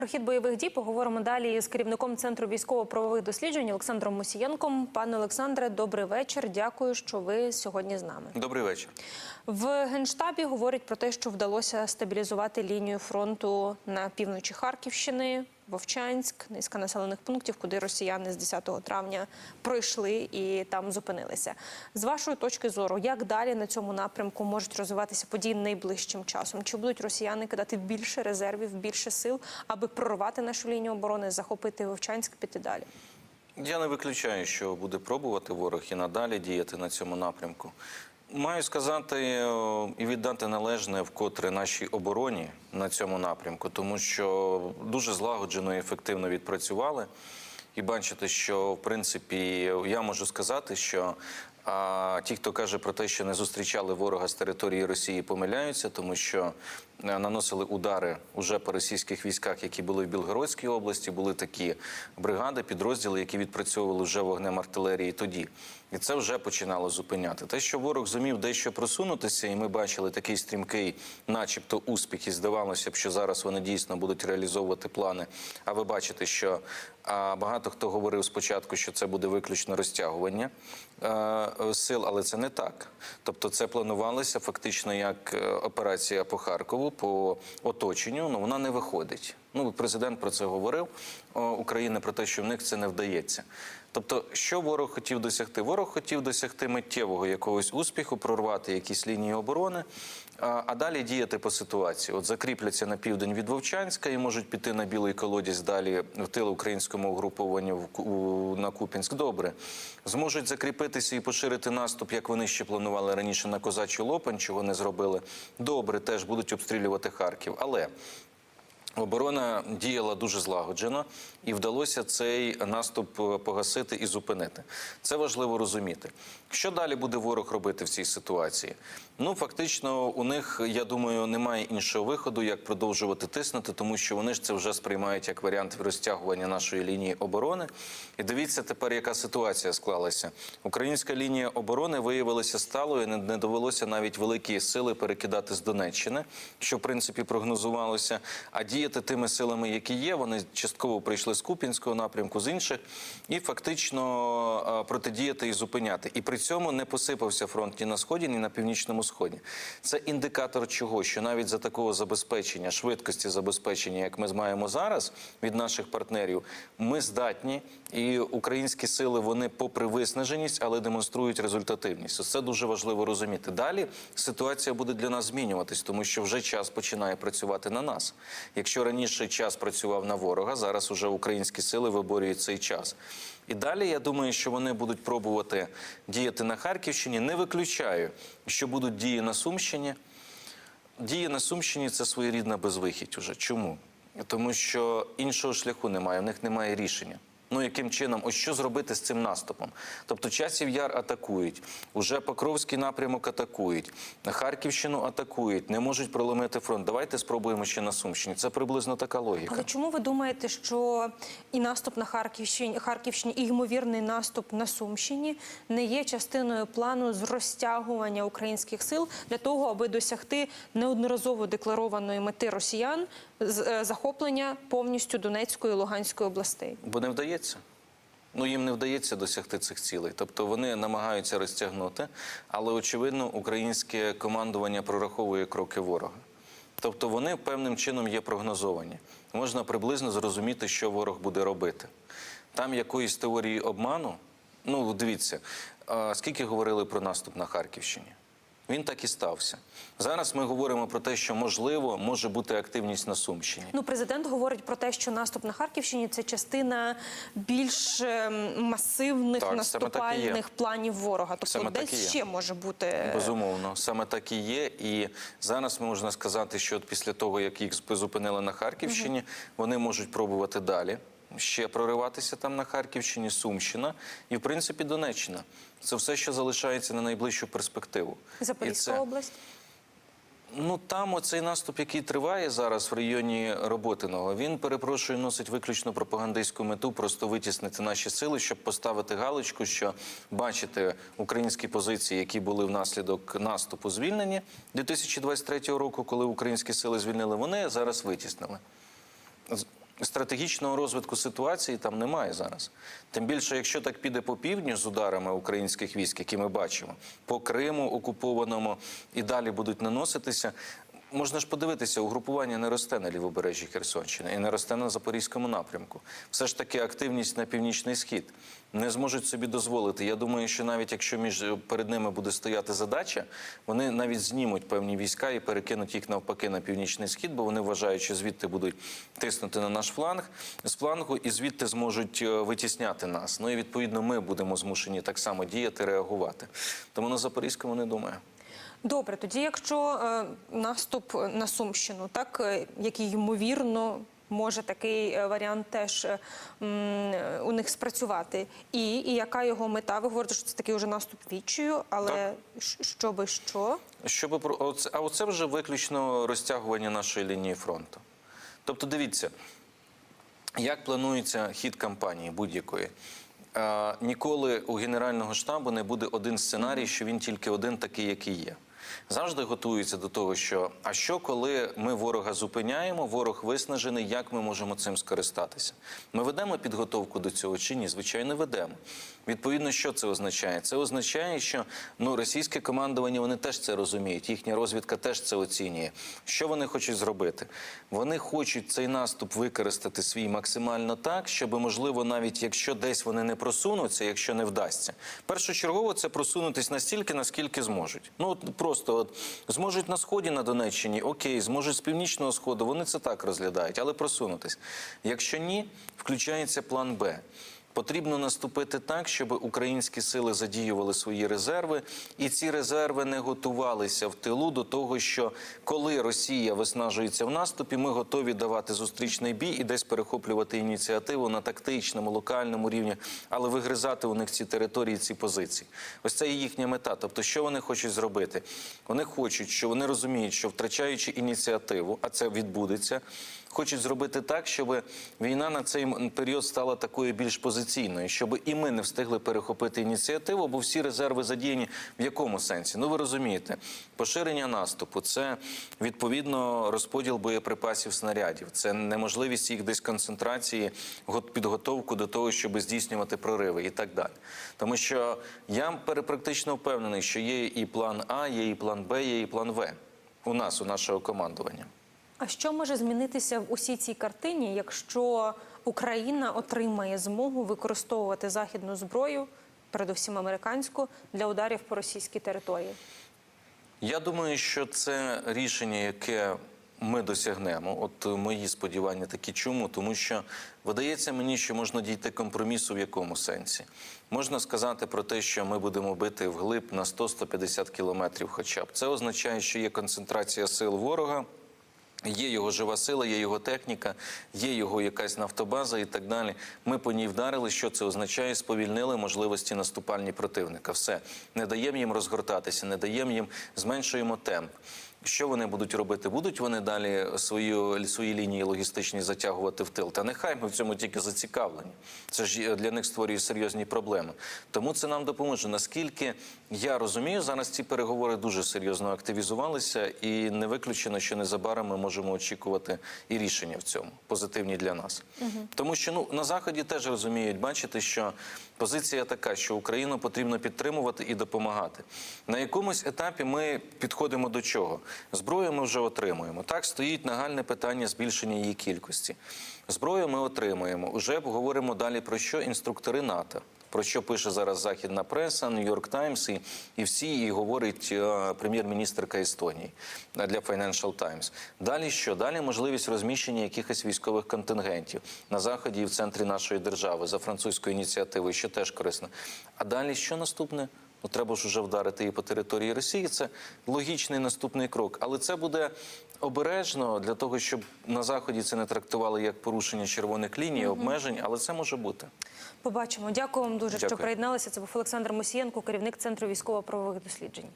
Про хід бойових дій поговоримо далі з керівником центру військово-правових досліджень Олександром Мусієнком. Пане Олександре, добрий вечір. Дякую, що ви сьогодні з нами. Добрий вечір. В генштабі говорять про те, що вдалося стабілізувати лінію фронту на півночі Харківщини, Вовчанськ, низка населених пунктів, куди росіяни з 10 травня пройшли і там зупинилися. З вашої точки зору, як далі на цьому напрямку можуть розвиватися події найближчим часом? Чи будуть росіяни кидати більше резервів, більше сил, аби прорвати нашу лінію оборони, захопити Вовчанськ, піти далі? Я не виключаю, що буде пробувати ворог і надалі діяти на цьому напрямку. Маю сказати е, і віддати належне вкотре нашій обороні на цьому напрямку, тому що дуже злагоджено і ефективно відпрацювали. І бачите, що в принципі я можу сказати, що а, ті, хто каже про те, що не зустрічали ворога з території Росії, помиляються, тому що е, наносили удари уже по російських військах, які були в Білгородській області. Були такі бригади, підрозділи, які відпрацьовували вже вогнем артилерії тоді. І це вже починало зупиняти. Те, що ворог зумів дещо просунутися, і ми бачили такий стрімкий, начебто, успіх, і здавалося б, що зараз вони дійсно будуть реалізовувати плани. А ви бачите, що багато хто говорив спочатку, що це буде виключно розтягування е, сил, але це не так. Тобто, це планувалося фактично як е, операція по Харкову, по оточенню. Ну вона не виходить. Ну, президент про це говорив України про те, що в них це не вдається. Тобто, що ворог хотів досягти? Ворог хотів досягти миттєвого якогось успіху, прорвати якісь лінії оборони, а, далі діяти по ситуації. От закріпляться на південь від Вовчанська і можуть піти на білий колодязь далі в тил українському угрупованню на Купінськ. Добре, зможуть закріпитися і поширити наступ, як вони ще планували раніше на козачу Лопань, чого не зробили. Добре, теж будуть обстрілювати Харків, але. Оборона діяла дуже злагоджено, і вдалося цей наступ е, погасити і зупинити. Це важливо розуміти. Що далі буде ворог робити в цій ситуації? Ну фактично, у них я думаю, немає іншого виходу, як продовжувати тиснути, тому що вони ж це вже сприймають як варіант розтягування нашої лінії оборони. І дивіться тепер, яка ситуація склалася. Українська лінія оборони виявилася сталою. Не, довелося навіть великі сили перекидати з Донеччини, що в принципі прогнозувалося. А діяти тими силами, які є, вони частково прийшли з Купінського напрямку, з інших, і фактично е, протидіяти і зупиняти. І при цьому не посипався фронт ні на сході, ні на північному сході. Це індикатор чого, що навіть за такого забезпечення, швидкості забезпечення, як ми маємо зараз від наших партнерів, ми здатні, і українські сили вони, попри виснаженість, але демонструють результативність. Це дуже важливо розуміти. Далі ситуація буде для нас змінюватись, тому що вже час починає працювати на нас. Якщо раніше час працював на ворога, зараз уже українські сили виборюють цей час. І далі я думаю, що вони будуть пробувати діяти на Харківщині. Не виключаю, що будуть дії на Сумщині. Дії на Сумщині це своєрідна безвихідь уже. Чому? Тому що іншого шляху немає, в них немає рішення. Ну яким чином, ось що зробити з цим наступом? Тобто часів яр атакують, уже Покровський напрямок атакують, Харківщину атакують, не можуть проломити фронт. Давайте спробуємо ще на Сумщині. Це приблизно така логіка. Але чому ви думаєте, що і наступ на Харківщині, Харківщині, і ймовірний наступ на Сумщині не є частиною плану з розтягування українських сил для того, аби досягти неодноразово декларованої мети росіян захоплення повністю Донецької і Луганської областей? Бо не вдається. Ну, їм не вдається досягти цих цілей. Тобто вони намагаються розтягнути, але очевидно, українське командування прораховує кроки ворога. Тобто вони певним чином є прогнозовані. Можна приблизно зрозуміти, що ворог буде робити. Там якоїсь теорії обману. Ну, дивіться, скільки говорили про наступ на Харківщині? Він так і стався. Зараз ми говоримо про те, що можливо може бути активність на Сумщині. Ну, президент говорить про те, що наступ на Харківщині це частина більш ем, масивних Так, наступальних планів ворога. Тобто, Саме десь ще може бути Безумовно, саме так і є. І зараз можна сказати, що після того, як їх зупинили на Харківщині, вони можуть пробувати далі. Ще прориватися там на Харківщині, Сумщина і, в принципі, Донеччина. Це все, що залишається на найближчу перспективу. Запорізька це- область. Ну там оцей наступ, який триває зараз в районі Роботиного, він перепрошую, носить виключно пропагандистську мету, просто витіснити наші сили, щоб поставити галочку, що бачите українські позиції, які були внаслідок наступу звільнені 2023 року, коли українські сили звільнили, вони зараз витіснили. Стратегічного розвитку ситуації там немає зараз. Тим більше, якщо так піде по півдню з ударами українських військ, які ми бачимо, по Криму окупованому і далі будуть наноситися. Можна ж подивитися, угрупування не росте на лівобережжі Херсонщини і не росте на Запорізькому напрямку. Все ж таки активність на північний схід не зможуть собі дозволити. Я думаю, що навіть якщо між перед ними буде стояти задача, вони навіть знімуть певні війська і перекинуть їх навпаки на північний схід, бо вони вважають, що звідти будуть тиснути на наш фланг з флангу, і звідти зможуть е, витісняти нас. Ну і відповідно ми будемо змушені так само діяти, реагувати. Тому на Запорізькому не думаю. Добре, тоді, якщо е, наступ на Сумщину, так е, який ймовірно може такий е, варіант теж е, м, е, у них спрацювати, і, і яка його мета? Ви говорите, що це такий вже наступ відчаю, але щ- що би що? Щоб про оце, а оце вже виключно розтягування нашої лінії фронту. Тобто, дивіться, як планується хід кампанії будь-якої. Е, ніколи у Генерального штабу не буде один сценарій, що він тільки один такий, який є. Завжди готуються до того, що а що коли ми ворога зупиняємо, ворог виснажений, як ми можемо цим скористатися? Ми ведемо підготовку до цього чи ні? Звичайно, ведемо. Відповідно, що це означає? Це означає, що ну російське командування вони теж це розуміють. Їхня розвідка теж це оцінює. Що вони хочуть зробити? Вони хочуть цей наступ використати свій максимально так, щоб можливо, навіть якщо десь вони не просунуться, якщо не вдасться, першочергово це просунутись настільки, наскільки зможуть. Ну от просто от зможуть на сході на Донеччині, окей, зможуть з північного сходу. Вони це так розглядають, але просунутись. Якщо ні, включається план Б. Потрібно наступити так, щоб українські сили задіювали свої резерви, і ці резерви не готувалися в тилу до того, що коли Росія виснажується в наступі, ми готові давати зустрічний бій і десь перехоплювати ініціативу на тактичному, локальному рівні, але вигризати у них ці території, ці позиції. Ось це є їхня мета. Тобто, що вони хочуть зробити? Вони хочуть, що вони розуміють, що втрачаючи ініціативу, а це відбудеться. Хочуть зробити так, щоб війна на цей період стала такою більш позиційною, щоб і ми не встигли перехопити ініціативу, бо всі резерви задіяні в якому сенсі? Ну ви розумієте, поширення наступу це відповідно розподіл боєприпасів снарядів, це неможливість їх десь концентрації, го- підготовку до того, щоб здійснювати прориви і так далі. Тому що я практично впевнений, що є і план А, є і план Б, є і план В у нас, у нашого командування. А що може змінитися в усій цій картині, якщо Україна отримає змогу використовувати західну зброю, передусім американську, для ударів по російській території? Я думаю, що це рішення, яке ми досягнемо. От мої сподівання такі. Чому? Тому що видається мені, що можна дійти компромісу в якому сенсі. Можна сказати про те, що ми будемо бити вглиб на 100-150 кілометрів, хоча б це означає, що є концентрація сил ворога. Є його жива сила, є його техніка, є його якась нафтобаза і так далі. Ми по ній вдарили. Що це означає? Сповільнили можливості наступальні противника. Все не даємо їм розгортатися, не даємо їм, зменшуємо темп. Що вони будуть робити? Будуть вони далі свою, свої лінії логістичні затягувати в тил? Та нехай ми в цьому тільки зацікавлені. Це ж для них створює серйозні проблеми. Тому це нам допоможе. Наскільки я розумію, зараз ці переговори дуже серйозно активізувалися, і не виключено, що незабаром ми можемо очікувати і рішення в цьому позитивні для нас. Тому що ну на заході теж розуміють, бачите, що позиція така, що Україну потрібно підтримувати і допомагати. На якомусь етапі ми підходимо до чого? Зброю ми вже отримуємо. Так стоїть нагальне питання збільшення її кількості. Зброю ми отримуємо. Уже говоримо далі про що інструктори НАТО. Про що пише зараз західна преса, Нью-Йорк Таймс і, і всі, і говорить е, прем'єр-міністрка Естонії е, для Financial Times. Далі що? Далі можливість розміщення якихось військових контингентів на заході і в центрі нашої держави за французькою ініціативою, що теж корисно. А далі що наступне? Ну, треба ж уже вдарити і по території Росії. Це логічний наступний крок. Але це буде обережно для того, щоб на заході це не трактували як порушення червоних ліній, обмежень, але це може бути. Побачимо. Дякую вам дуже, що приєдналися. Це був Олександр Мосієнко, керівник центру військово-правових досліджень.